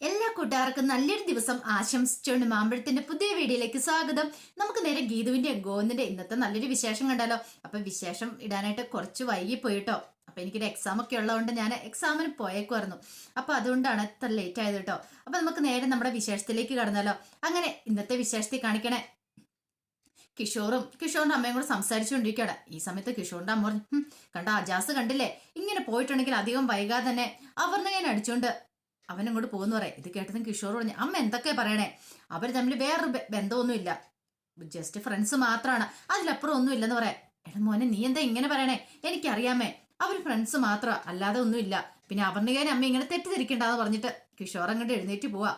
എല്ലാ കൂട്ടുകാർക്കും നല്ലൊരു ദിവസം ആശംസിച്ചുകൊണ്ട് മാമ്പഴത്തിന്റെ പുതിയ വീഡിയോയിലേക്ക് സ്വാഗതം. നമുക്ക് നേരെ ഗീതുവിന്റെ ഗോവിന്ദിന്റെ ഇന്നത്തെ നല്ലൊരു വിശേഷം കണ്ടാലോ? അപ്പൊ വിശേഷം ഇടാനായിട്ട് കുറച്ച് വൈകി പോയിട്ടോ അപ്പൊ എനിക്കൊരു എക്സാം ഒക്കെ ഉള്ളതുകൊണ്ട് ഞാൻ എക്സാമിന് പോയേക്കുമായിരുന്നു അപ്പൊ അതുകൊണ്ടാണ് ഇത്ര ലേറ്റ് ആയത് കേട്ടോ അപ്പൊ നമുക്ക് നേരെ നമ്മുടെ വിശേഷത്തിലേക്ക് കടന്നാലോ? അങ്ങനെ ഇന്നത്തെ വിശേഷത്തിൽ കാണിക്കണേ. കിഷോറും കിഷോറിന്റെ അമ്മയും കൂടെ സംസാരിച്ചുകൊണ്ടിരിക്കുകയാണ്. ഈ സമയത്ത് കിഷോറിന്റെ അമ്മ കണ്ട അജാസ് കണ്ടില്ലേ? ഇങ്ങനെ പോയിട്ടുണ്ടെങ്കിൽ അധികം വൈകാതെ തന്നെ അവർന്ന് ഞാൻ അടിച്ചോണ്ട് അവനും അങ്ങോട്ട് പോകുന്നു പറയാം. ഇത് കേട്ടതും കിഷോർ പറഞ്ഞു അമ്മ എന്തൊക്കെ പറയണേ? അവർ തമ്മിൽ വേറൊരു ബന്ധമൊന്നുമില്ല. ജസ്റ്റ് ഫ്രണ്ട്സ് മാത്രമാണ് അതിലപ്പുറം ഒന്നും ഇല്ലെന്ന് പറയാം. എടാ മോനെ നീ എന്താ ഇങ്ങനെ പറയണേ? എനിക്കറിയാമേ. അവർ ഫ്രണ്ട്സ് മാത്രം അല്ലാതെ ഒന്നുമില്ല. പിന്നെ അവർണികാൻ അമ്മ ഇങ്ങനെ തെറ്റിദ്ധരിക്കണ്ടെന്ന് പറഞ്ഞിട്ട് കിഷോർ അങ്ങോട്ട് എഴുന്നേറ്റ് പോവാ.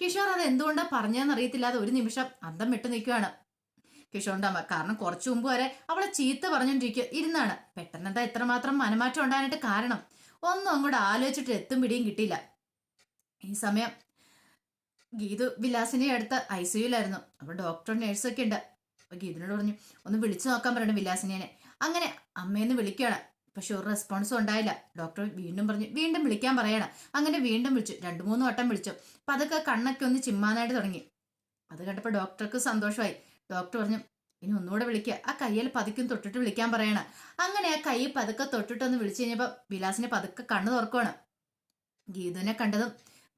കിഷോർ അത് എന്തുകൊണ്ടാ പറഞ്ഞതെന്ന് അറിയത്തില്ലാതെ ഒരു നിമിഷം അന്തം വിട്ടു നിൽക്കുകയാണ് കിഷോറിന്റെ അമ്മ കാരണം കുറച്ചു മുമ്പ് വരെ അവളെ ചീത്ത പറഞ്ഞോണ്ടിരിക്കുക ഇരുന്നാണ്. പെട്ടെന്ന് എന്താ ഇത്രമാത്രം മനമാറ്റം ഉണ്ടാകാനായിട്ട് കാരണം? ഒന്നും അങ്ങോട്ട് ആലോചിച്ചിട്ട് എത്തും പിടിയും കിട്ടിയില്ല. ഈ സമയം ഗീതു വിലാസിനെ അടുത്ത ഐ സിയുലായിരുന്നു അപ്പൊ ഡോക്ടറും നേഴ്സൊക്കെ ഉണ്ട്. അപ്പൊ ഗീതിനോട് പറഞ്ഞു ഒന്ന് വിളിച്ചു നോക്കാൻ പറയണം വിലാസിനെ അങ്ങനെ അമ്മയെന്ന് വിളിക്കുകയാണ്. പക്ഷെ ഒരു റെസ്പോൺസും ഉണ്ടായില്ല. ഡോക്ടർ വീണ്ടും പറഞ്ഞു വീണ്ടും വിളിക്കാൻ പറയണം. അങ്ങനെ വീണ്ടും വിളിച്ചു. രണ്ടു മൂന്ന് വട്ടം വിളിച്ചു. അപ്പൊ അതൊക്കെ കണ്ണൊക്കെ ഒന്ന് ചിമ്മാനായിട്ട് തുടങ്ങി. അത് കണ്ടപ്പോൾ ഡോക്ടർക്ക് സന്തോഷമായി. ഡോക്ടർ പറഞ്ഞു ഇനി ഒന്നുകൂടെ വിളിക്കുക ആ കയ്യിൽ പതുക്കും തൊട്ടിട്ട് വിളിക്കാൻ പറയണം. അങ്ങനെ ആ കൈ പതുക്കെ തൊട്ടിട്ടൊന്ന് വിളിച്ചു കഴിഞ്ഞപ്പോൾ വിലാസിനെ പതുക്കെ കണ്ണു തുറക്കുവാണ്. ഗീതുവിനെ കണ്ടതും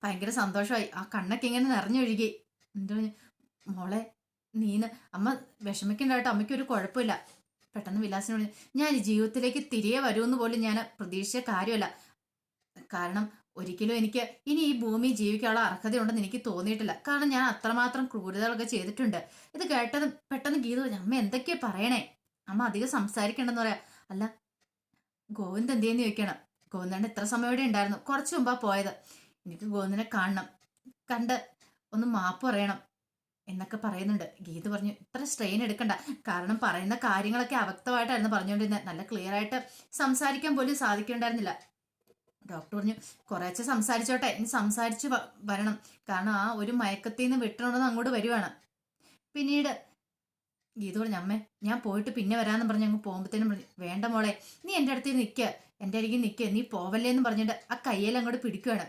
ഭയങ്കര സന്തോഷമായി. ആ കണ്ണൊക്കെ ഇങ്ങനെ നിറഞ്ഞൊഴുകി. എന്താ മോളെ നീന്ന് അമ്മ വിഷമിക്കണ്ട കേട്ടോ അമ്മയ്ക്ക് ഒരു കുഴപ്പമില്ല. പെട്ടെന്ന് വിലാസിന് പറഞ്ഞു, ഞാൻ ജീവിതത്തിലേക്ക് തിരികെ വരുമെന്ന് പോലും ഞാൻ പ്രതീക്ഷിച്ച കാര്യമല്ല. കാരണം ഒരിക്കലും എനിക്ക് ഇനി ഈ ഭൂമി ജീവിക്കാനുള്ള അർഹതയുണ്ടെന്ന് എനിക്ക് തോന്നിയിട്ടില്ല. കാരണം ഞാൻ അത്രമാത്രം ക്രൂരതകളൊക്കെ ചെയ്തിട്ടുണ്ട്. ഇത് കേട്ടത് പെട്ടെന്ന് ഗീത പറഞ്ഞു അമ്മ എന്തൊക്കെയാ പറയണേ? അമ്മ അധികം സംസാരിക്കണ്ടെന്ന് പറയാ. അല്ല ഗോവിന്ദ് എന്തേന്ന് ചോദിക്കണം? ഗോവിന്ദാണ്ട് ഇത്ര സമയം ഇവിടെ ഉണ്ടായിരുന്നു. കുറച്ച് മുമ്പാ പോയത്. എനിക്ക് ഗോവിന്ദനെ കാണണം. കണ്ട് ഒന്ന് മാപ്പ് പറയണം എന്നൊക്കെ പറയുന്നുണ്ട്. ഗീത പറഞ്ഞു ഇത്ര സ്ട്രെയിൻ എടുക്കണ്ട. കാരണം പറയുന്ന കാര്യങ്ങളൊക്കെ അവ്യക്തമായിട്ടായിരുന്നു പറഞ്ഞുകൊണ്ടിരുന്നത് നല്ല ക്ലിയർ ആയിട്ട് സംസാരിക്കാൻ പോലും സാധിക്കണ്ടായിരുന്നില്ല. ഡോക്ടർ പറഞ്ഞു കുറേശ്ശെ സംസാരിച്ചോട്ടെ. ഇനി സംസാരിച്ച് വരണം. കാരണം ആ ഒരു മയക്കത്തിൽ നിന്ന് വിട്ടണമെന്ന് അങ്ങോട്ട് വരുവാണ്. പിന്നീട് ഗീത പറഞ്ഞു അമ്മേ ഞാൻ പോയിട്ട് പിന്നെ വരാമെന്ന് പറഞ്ഞ് അങ്ങ് പോകുമ്പോഴത്തേനും പറഞ്ഞു വേണ്ട മോളെ നീ എന്റെ അടുത്ത് നിൽക്കുക എന്റെ അരികിൽ നിൽക്കുക നീ പോവല്ലേ എന്ന് പറഞ്ഞിട്ട് ആ കയ്യിൽ അങ്ങോട്ട് പിടിക്കുകയാണ്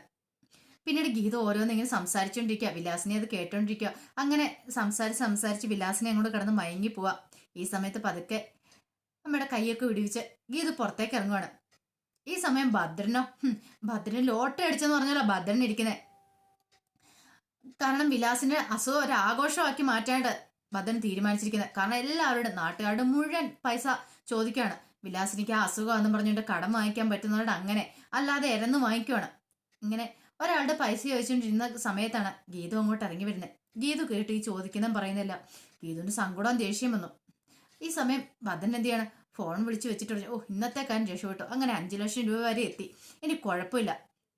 പിന്നീട് ഗീത ഓരോന്നിങ്ങനെ സംസാരിച്ചുകൊണ്ടിരിക്കുക വിലാസിനെ അത് കേട്ടോണ്ടിരിക്കുക അങ്ങനെ സംസാരിച്ച് സംസാരിച്ച് വിലാസിനെ അങ്ങോട്ട് കിടന്ന് മയങ്ങി പോവാ. ഈ സമയത്ത് പതുക്കെ അമ്മയുടെ കൈയൊക്കെ വിടിവിച്ച് ഗീത പുറത്തേക്ക് ഇറങ്ങുവാണ്. ഈ സമയം ഭദ്രനോ ഭദ്രന് ലോട്ടറി അടിച്ചെന്ന് പറഞ്ഞാലോ ഭദ്രൻ ഇരിക്കുന്നത് കാരണം വിലാസിന്റെ അസുഖം ഒരു ആഘോഷമാക്കി മാറ്റാണ്ട് ഭദ്രൻ തീരുമാനിച്ചിരിക്കുന്നത് കാരണം എല്ലാവരുടെ നാട്ടുകാരുടെ മുഴുവൻ പൈസ ചോദിക്കുകയാണ് വിലാസിനിക്ക് ആ അസുഖമാണെന്ന് പറഞ്ഞുകൊണ്ട് കടം വാങ്ങിക്കാൻ പറ്റുന്നവരുടെ അങ്ങനെ അല്ലാതെ ഇരന്ന് വാങ്ങിക്കുവാണ്. ഇങ്ങനെ ഒരാളുടെ പൈസ ചോദിച്ചുകൊണ്ടിരുന്ന സമയത്താണ് ഗീതു അങ്ങോട്ട് ഇറങ്ങി വരുന്നത് ഗീതു കേട്ട് ഈ ചോദിക്കുന്നതും പറയുന്നില്ല. ഗീതുവിന് സങ്കടവും ദേഷ്യം വന്നു. ഈ സമയം ഭദ്രൻ എന്ത് ചെയ്യാണ് ഫോൺ വിളിച്ചു വെച്ചിട്ട് ഓ ഇന്നത്തെ കാര്യം രക്ഷപ്പെട്ടു. അങ്ങനെ അഞ്ചു ലക്ഷം രൂപ വരെ എത്തി. ഇനി കുഴപ്പമില്ല.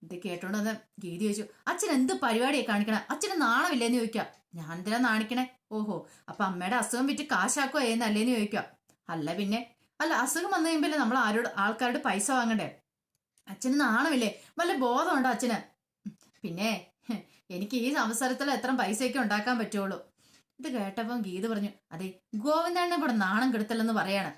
ഇത് കേട്ടോണ്ട് വന്ന് ഗീതി ചോദിച്ചു അച്ഛൻ എന്ത് പരിപാടിയെ കാണിക്കണം? അച്ഛന് നാണമില്ലേന്ന് ചോദിക്കാം. ഞാൻ എന്തിനാ നാണിക്കണേ? ഓഹോ അപ്പൊ അമ്മയുടെ അസുഖം വിറ്റ് കാശാക്കോ എന്നല്ലേന്ന് ചോദിക്കാം. അല്ല പിന്നെ. അല്ല അസുഖം വന്നു കഴിയുമ്പോൾ നമ്മൾ ആരോട് ആൾക്കാരുടെ പൈസ വാങ്ങണ്ടേ? അച്ഛന് നാണമില്ലേ? വല്ല ബോധമുണ്ടോ അച്ഛന്? പിന്നെ എനിക്ക് ഈ സംസാരത്തിൽ എത്ര പൈസയൊക്കെ ഉണ്ടാക്കാൻ പറ്റുള്ളൂ. ഇത് കേട്ടപ്പം ഗീത പറഞ്ഞു അതെ ഗോവിന്ദനെ ഇവിടെ നാണം കെടുത്തല്ലെന്ന് പറയാണ്.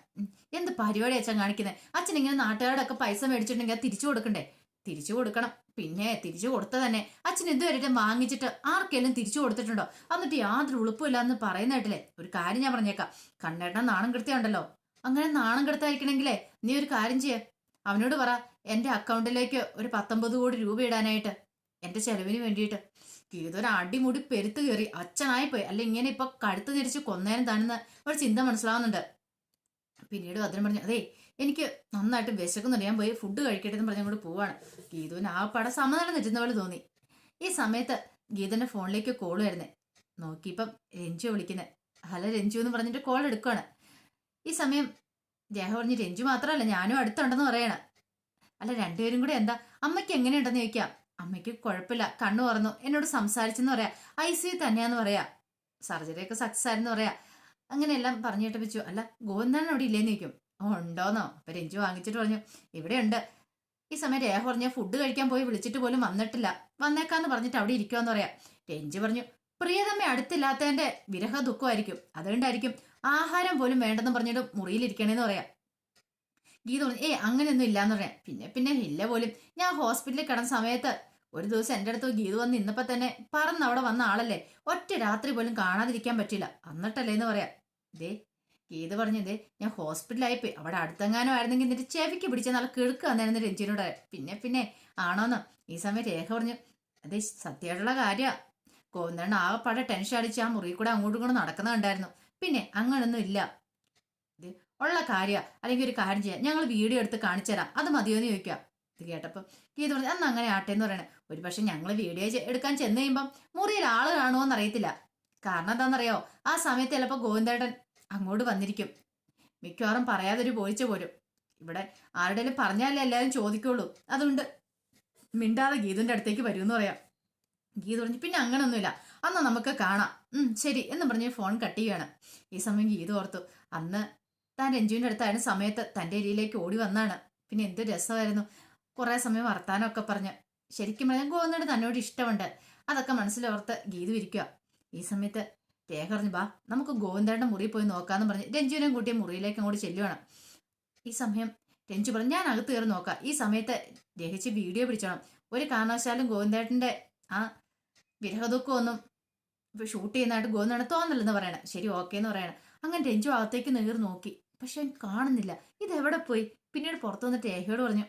എന്ത് പരിപാടി അച്ഛൻ കാണിക്കുന്നത് അച്ഛൻ ഇങ്ങനെ നാട്ടുകാരോടൊക്കെ പൈസ മേടിച്ചിട്ടുണ്ടെങ്കിൽ തിരിച്ചു കൊടുക്കണ്ടേ? തിരിച്ചു കൊടുക്കണം. പിന്നെ തിരിച്ചു കൊടുത്ത തന്നെ. അച്ഛൻ ഇതുവരെ വാങ്ങിച്ചിട്ട് ആർക്കെങ്കിലും തിരിച്ചു കൊടുത്തിട്ടുണ്ടോ? എന്നിട്ട് യാതൊരു ഉളുപ്പില്ല എന്ന് ഒരു കാര്യം ഞാൻ പറഞ്ഞേക്കാം. കണ്ണേട്ടൻ നാണം കെടുത്തിയുണ്ടല്ലോ. അങ്ങനെ നാണം കെടുത്തായിരിക്കണെങ്കിലേ നീ ഒരു കാര്യം ചെയ്യ. അവനോട് പറ എന്റെ അക്കൗണ്ടിലേക്ക് ഒരു പത്തൊമ്പത് കോടി രൂപ ഇടാനായിട്ട് എന്റെ ചെലവിന് വേണ്ടിയിട്ട്. ഇതൊരു അടിമുടി പെരുത്ത് കയറി അച്ഛനായി പോയി അല്ല ഇങ്ങനെ ഇപ്പൊ കഴുത്ത് തിരിച്ച് കൊന്നേരം തന്നെ ഒരു ചിന്ത മനസ്സിലാവുന്നുണ്ട്. പിന്നീട് ഭദ്രൻ പറഞ്ഞു അതെ എനിക്ക് നന്നായിട്ട് വിശക്കുന്നുണ്ട്. ഞാൻ പോയി ഫുഡ് കഴിക്കട്ടെ എന്ന് പറഞ്ഞ് പോവാണ്. ഗീതുവിന് ആ പടം സമാധാനം തെറ്റുന്ന പോലെ തോന്നി. ഈ സമയത്ത് ഗീതന്റെ ഫോണിലേക്ക് കോൾ വരുന്നേ. നോക്കിയപ്പം രഞ്ജു വിളിക്കുന്നത് ഹലോ രഞ്ജു എന്ന് പറഞ്ഞിട്ട് കോൾ എടുക്കുകയാണ് ഈ സമയം ജയ പറഞ്ഞ് രഞ്ജു മാത്രമല്ല ഞാനും അടുത്തുണ്ടെന്ന് പറയണ. അല്ല രണ്ടുപേരും കൂടെ എന്താ? അമ്മയ്ക്ക് എങ്ങനെയുണ്ടെന്ന് ചോദിക്കാം. അമ്മയ്ക്ക് കുഴപ്പമില്ല. കണ്ണു തുറന്നു. എന്നോട് സംസാരിച്ചെന്ന് പറയാ. ഐ സി തന്നെയാന്ന് പറയാ. സർജറി ഒക്കെ സക്സസ് ആയിരുന്നു പറയാ. അങ്ങനെയെല്ലാം പറഞ്ഞിട്ട് വെച്ചു അല്ല ഗോവിന്ദൻ അവിടെ ഇല്ലേന്ന് ചോദിക്കും. ഉണ്ടോന്നോ? അപ്പൊ രഞ്ജു വാങ്ങിച്ചിട്ട് പറഞ്ഞു ഇവിടെ ഉണ്ട്. ഈ സമയം രേഖ പറഞ്ഞ ഫുഡ് കഴിക്കാൻ പോയി വിളിച്ചിട്ട് പോലും വന്നിട്ടില്ല. വന്നേക്കാന്ന് പറഞ്ഞിട്ട് അവിടെ ഇരിക്കുവാന്ന് പറയാ. രഞ്ജു പറഞ്ഞു പ്രിയതമ്മ അടുത്തില്ലാത്തതിന്റെ വിരഹ ദുഃഖമായിരിക്കും. അതുകൊണ്ടായിരിക്കും ആഹാരം പോലും വേണ്ടെന്ന് പറഞ്ഞിട്ട് മുറിയിലിരിക്കണേന്ന് പറയാ. ഗീത പറഞ്ഞു ഏ അങ്ങനെയൊന്നും ഇല്ലാന്ന് പറയാം. പിന്നെ പിന്നെ ഇല്ല പോലും. ഞാൻ ഹോസ്പിറ്റലിൽ കിടന്ന സമയത്ത് ഒരു ദിവസം എന്റെ അടുത്ത് ഗീതു വന്ന് ഇന്നിപ്പോ തന്നെ പറന്ന് അവിടെ വന്ന ആളല്ലേ? ഒറ്റ രാത്രി പോലും കാണാതിരിക്കാൻ പറ്റില്ല. എന്നിട്ടല്ലേ എന്ന് പറയാം. ദേ ഗീത പറഞ്ഞു ദേ ഞാൻ ഹോസ്പിറ്റലായി പോയി. അവിടെ അടുത്തെങ്ങാനും ആയിരുന്നെങ്കിൽ എന്നിട്ട് ചെവിക്ക് പിടിച്ച നല്ല കിഴുക്ക് വന്നായിരുന്നു രഞ്ജിനോട് പിന്നെ പിന്നെ ആണോന്ന്? ഈ സമയം രേഖ പറഞ്ഞു. അതെ സത്യമായിട്ടുള്ള കാര്യ. കോന്നണ്ണ ആകെപ്പാടെ ടെൻഷൻ അടിച്ച് ആ മുറിയിൽ കൂടെ അങ്ങോട്ടും ഇങ്ങോട്ടും നടക്കുന്ന കണ്ടായിരുന്നു. പിന്നെ അങ്ങനൊന്നും ഇല്ല. ഉള്ള കാര്യ. അല്ലെങ്കിൽ ഒരു കാര്യം ചെയ്യാം. ഞങ്ങൾ വീഡിയോ എടുത്ത് കാണിച്ചു തരാം അത് മതിയോ എന്ന് ചോദിക്കാം ഇത് കേട്ടപ്പം ഗീത പറഞ്ഞു അന്ന് അങ്ങനെ ആട്ടെ എന്ന് പറയണേ. ഒരു പക്ഷെ ഞങ്ങൾ വീഡിയോ എടുക്കാൻ ചെന്ന് കഴിയുമ്പം മുറിയിൽ ആൾ കാണുമോ എന്നറിയത്തില്ല. കാരണം എന്താണെന്നറിയോ? ആ സമയത്ത് ചിലപ്പോൾ ഗോവിന്ദേട്ടൻ അങ്ങോട്ട് വന്നിരിക്കും. മിക്കവാറും പറയാതെ ഒരു പോയിച്ച പോരും ഇവിടെ ആരുടെയും പറഞ്ഞാലേ എല്ലാവരും ചോദിക്കുള്ളൂ. അതുകൊണ്ട് മിണ്ടാതെ ഗീതുവിന്റെ അടുത്തേക്ക് വരുമെന്ന് പറയാം. ഗീത പറഞ്ഞു പിന്നെ അങ്ങനൊന്നുമില്ല. അന്ന് നമുക്ക് കാണാം. ശരി എന്ന് പറഞ്ഞ് ഫോൺ കട്ട് ചെയ്യാണ് ഈ സമയം ഗീത ഓർത്തു അന്ന് താൻ രഞ്ജുവിന്റെ അടുത്തായിരുന്ന സമയത്ത് തന്റെ ഏരിയയിലേക്ക് ഓടി വന്നാണ്. പിന്നെ എന്ത് രസമായിരുന്നു. കുറെ സമയം വർത്താനമൊക്കെ പറഞ്ഞ് ശരിക്കും പറഞ്ഞാൽ ഗോവിന്ദന് തന്നോട് ഇഷ്ടമുണ്ട്. അതൊക്കെ മനസ്സിലോർത്ത് ഗീതു ഇരിക്കുക ഈ സമയത്ത് രേഖ പറഞ്ഞു ബാ നമുക്ക് ഗോവിന്ദന്റെ മുറിയിൽ പോയി നോക്കാന്ന് പറഞ്ഞ് രഞ്ജുവിനെയും കൂട്ടിയ മുറിയിലേക്ക് അങ്ങോട്ട് ചെല്ലുവാണ്. ഈ സമയം രഞ്ജു പറഞ്ഞു ഞാൻ അകത്ത് കയറി നോക്കാം. ഈ സമയത്ത് രഹിച്ച് വീഡിയോ പിടിച്ചോണം. ഒരു കാരണവശാലും ഗോവിന്ദേട്ടന്റെ ആ വിരഹദുഃഖം ഒന്നും ഇപ്പൊ ഷൂട്ട് ചെയ്യുന്നതായിട്ട് ഗോവിന്ദാണ് തോന്നലെന്ന് പറയണം. ശരി ഓക്കെ എന്ന് പറയണം. അങ്ങനെ രഞ്ജു അകത്തേക്ക് നേർ നോക്കി. പക്ഷെ കാണുന്നില്ല. ഇത് എവിടെ പോയി? പിന്നീട് പുറത്തു വന്നിട്ട് രേഖയോട് പറഞ്ഞു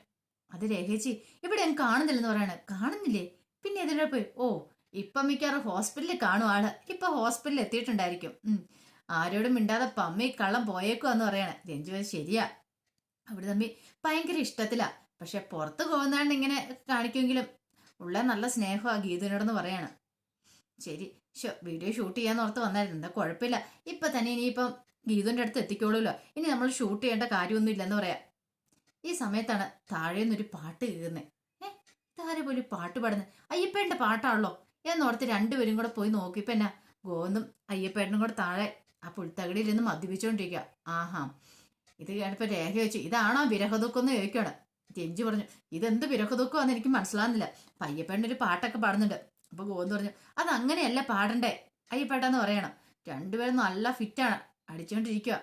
അത് രേഖേച്ചി ഇവിടെ ഞാൻ കാണുന്നില്ലെന്ന് പറയാണ്. കാണുന്നില്ലേ? പിന്നെ ഇതിനെ പോയി ഓ ഇപ്പം മിക്കവാറും ഹോസ്പിറ്റലിൽ കാണും ആൾ. ഇപ്പൊ ഹോസ്പിറ്റലിൽ എത്തിയിട്ടുണ്ടായിരിക്കും. ആരോടും മിണ്ടാതെ പമ്മി കള്ളം പോയേക്കുവാന്ന് പറയാണ്. രഞ്ജു ശരിയാ. അവിടെ തമ്മി ഭയങ്കര ഇഷ്ടത്തിലാ. പക്ഷെ പുറത്ത് പോകുന്നാണ്ട് ഇങ്ങനെ കാണിക്കുമെങ്കിലും ഉള്ള നല്ല സ്നേഹമാ ഗീതുവിനോടെന്ന് പറയാണ്. ശരി ഷോ വീഡിയോ ഷൂട്ട് ചെയ്യാന്ന് ഓർത്ത് വന്നായിരുന്നു. എന്താ കുഴപ്പമില്ല. ഇപ്പൊ തന്നെ ഇനിയിപ്പം ഗീതുവിന്റെ അടുത്ത് എത്തിക്കോളൂല്ലോ ഇനി നമ്മൾ ഷൂട്ട് ചെയ്യേണ്ട കാര്യമൊന്നും ഇല്ലെന്ന് പറയാം. ഈ സമയത്താണ് താഴെ നിന്നൊരു പാട്ട് കേൾക്കുന്നത് ഏ ഇതാരെ പോലും പാട്ട് പാടുന്നത് അയ്യപ്പേന്റെ പാട്ടാണല്ലോ. എന്നോർത്ത് രണ്ടുപേരും കൂടെ പോയി നോക്കിയപ്പോൾ എന്നാ ഗോവിന്ദും അയ്യപ്പേട്ടനും കൂടെ താഴെ ആ പുൽത്തകടിയിൽ നിന്ന് മദ്യപിച്ചുകൊണ്ടിരിക്കുക ആഹാ ഇത് കേട്ടപ്പോ രേഖ വെച്ചു ഇതാണോ വിരഹദുഃഖം എന്ന് ചോദിക്കുകയാണ് രഞ്ജു പറഞ്ഞു ഇതെന്ത് വിരഹദുഃഖമാണെന്ന് എനിക്ക് മനസ്സിലാകുന്നില്ല അപ്പം അയ്യപ്പേട്ടൻ ഒരു പാട്ടൊക്കെ പാടുന്നുണ്ട്. അപ്പോൾ ഗോവിന്ദ് പറഞ്ഞു അത് അങ്ങനെയല്ല പാടണ്ടേ? അയ്യപ്പേട്ടാന്ന് പറയണം രണ്ടുപേരും നല്ല ഫിറ്റാണ് അടിച്ചോണ്ടിരിക്കുക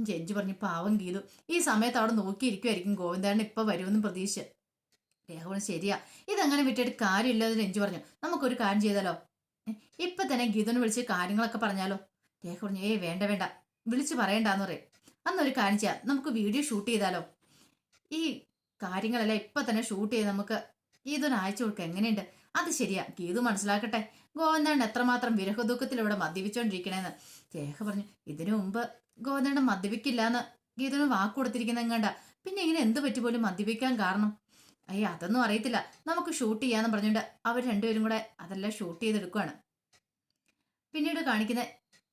ജഞ്ചു പറഞ്ഞു പാവം ഗീതു. ഈ സമയത്ത് അവിടെ നോക്കിയിരിക്കുമായിരിക്കും ഗോവിന്ദൻ ഇപ്പൊ വരുമെന്ന് പ്രതീക്ഷ. രേഖ ശരിയാ. ഇതങ്ങനെ വിട്ടിട്ട് കാര്യമില്ലെന്ന് രഞ്ജു പറഞ്ഞു. നമുക്കൊരു കാര്യം ചെയ്താലോ? ഇപ്പൊ തന്നെ ഗീതുവിനെ വിളിച്ച് കാര്യങ്ങളൊക്കെ പറഞ്ഞാലോ? രേഖ പറഞ്ഞു ഏ വേണ്ട വേണ്ട. വിളിച്ച് പറയണ്ടെന്ന് പറയും. അന്നൊരു കാര്യം ചെയ്യാം. നമുക്ക് വീഡിയോ ഷൂട്ട് ചെയ്താലോ? ഈ കാര്യങ്ങളെല്ലാം ഇപ്പൊ തന്നെ ഷൂട്ട് ചെയ്ത് നമുക്ക് ഗീതുവിന് അയച്ചു കൊടുക്കുക എങ്ങനെയുണ്ട്? അത് ശരിയാ. ഗീതു മനസ്സിലാക്കട്ടെ. ഗോവിന്ദൻ എത്രമാത്രം വിരഹദുഃഖത്തിൽ ഇവിടെ മദ്യപിച്ചോണ്ടിരിക്കണേന്ന്. രേഖ പറഞ്ഞു ഇതിനു മുമ്പ് ഗോവിന്ദൻ മദ്യപിക്കില്ല എന്ന് ഗീതന് വാക്ക് കൊടുത്തിരിക്കുന്ന എങ്ങണ്ട പിന്നെ ഇങ്ങനെ എന്ത് പറ്റി പോലും മദ്യപിക്കാൻ കാരണം? അയ്യ അതൊന്നും അറിയത്തില്ല. നമുക്ക് ഷൂട്ട് ചെയ്യാന്ന് പറഞ്ഞുകൊണ്ട് അവർ രണ്ടുപേരും കൂടെ അതെല്ലാം ഷൂട്ട് ചെയ്തെടുക്കുവാണ്. പിന്നീട് കാണിക്കുന്ന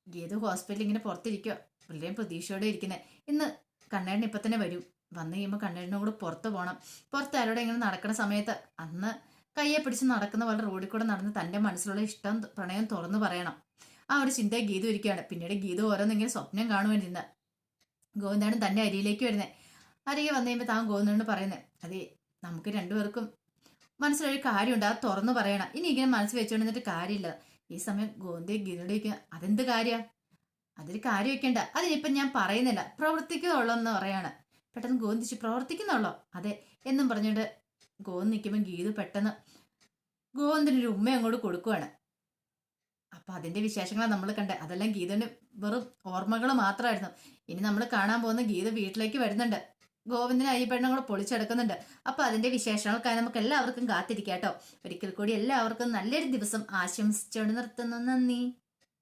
ഗീതു ഹോസ്പിറ്റലിൽ ഇങ്ങനെ പുറത്തിരിക്കുക വളരെ പ്രതീക്ഷയോടെ ഇരിക്കുന്നത് ഇന്ന് കണ്ണേട്ടൻ ഇപ്പൊ തന്നെ വരും. വന്നു കഴിയുമ്പോൾ കണ്ണേട്ടനും കൂടെ പുറത്ത് പോകണം പുറത്ത് ആരോടെ ഇങ്ങനെ നടക്കുന്ന സമയത്ത് അന്ന് കയ്യെ പിടിച്ച് നടക്കുന്ന പോലെ റോഡിൽ കൂടെ നടന്ന് തന്റെ മനസ്സിലുള്ള ഇഷ്ടം പ്രണയം തുറന്നു പറയണം. ആ ഒരു ചിന്ത ഗീത ഇരിക്കുകയാണ്. പിന്നീട് ഗീത ഓരോന്നിങ്ങനെ സ്വപ്നം കാണുവാനിരുന്ന ഗോവിന്ദാണ് തന്റെ അരിയിലേക്ക് വരുന്നത് അരികെ വന്നു കഴിയുമ്പോൾ താൻ ഗോവിന്ദനോട് പറയുന്നത് അതെ നമുക്ക് രണ്ടുപേർക്കും മനസ്സിലൊരു കാര്യമുണ്ട് അത് തുറന്നു പറയണം. ഇനി ഇങ്ങനെ മനസ്സിൽ വെച്ചുകൊണ്ടിരുന്നിട്ട് കാര്യമില്ല. ഈ സമയം ഗോവിന്ദ ഗീതയോട് ചോദിക്കുക അതെന്ത് കാര്യം? അതൊരു കാര്യം വെക്കണ്ട അതിനിപ്പം ഞാൻ പറയുന്നില്ല. പ്രവർത്തിക്കുന്നുള്ളൂ എന്ന് പറയാണ്. പെട്ടെന്ന് ഗോവിന്ദിച്ച് പ്രവർത്തിക്കുന്നുള്ളോ? അതെ എന്നും പറഞ്ഞുകൊണ്ട് ഗോവിന്ദ് നിൽക്കുമ്പോൾ ഗീതു പെട്ടെന്ന് ഗോവിന്ദനൊരു ഉമ്മ അങ്ങോട്ട് കൊടുക്കുവാണ്. അപ്പൊ അതിന്റെ വിശേഷങ്ങളാണ് നമ്മൾ കണ്ടത് അതെല്ലാം ഗീതന് വെറും ഓർമ്മകൾ മാത്രമായിരുന്നു ഇനി നമ്മൾ കാണാൻ പോകുന്ന ഗീത വീട്ടിലേക്ക് വരുന്നുണ്ട്. ഗോവിന്ദന അയ്യപ്പെണ്ണും പൊളിച്ചെടുക്കുന്നുണ്ട്. അപ്പൊ അതിന്റെ വിശേഷങ്ങൾക്കായി നമുക്ക് എല്ലാവർക്കും കാത്തിരിക്കാം കേട്ടോ. ഒരിക്കൽ കൂടി എല്ലാവർക്കും നല്ലൊരു ദിവസം ആശംസിച്ചുകൊണ്ട് നിർത്തുന്നു. നന്ദി.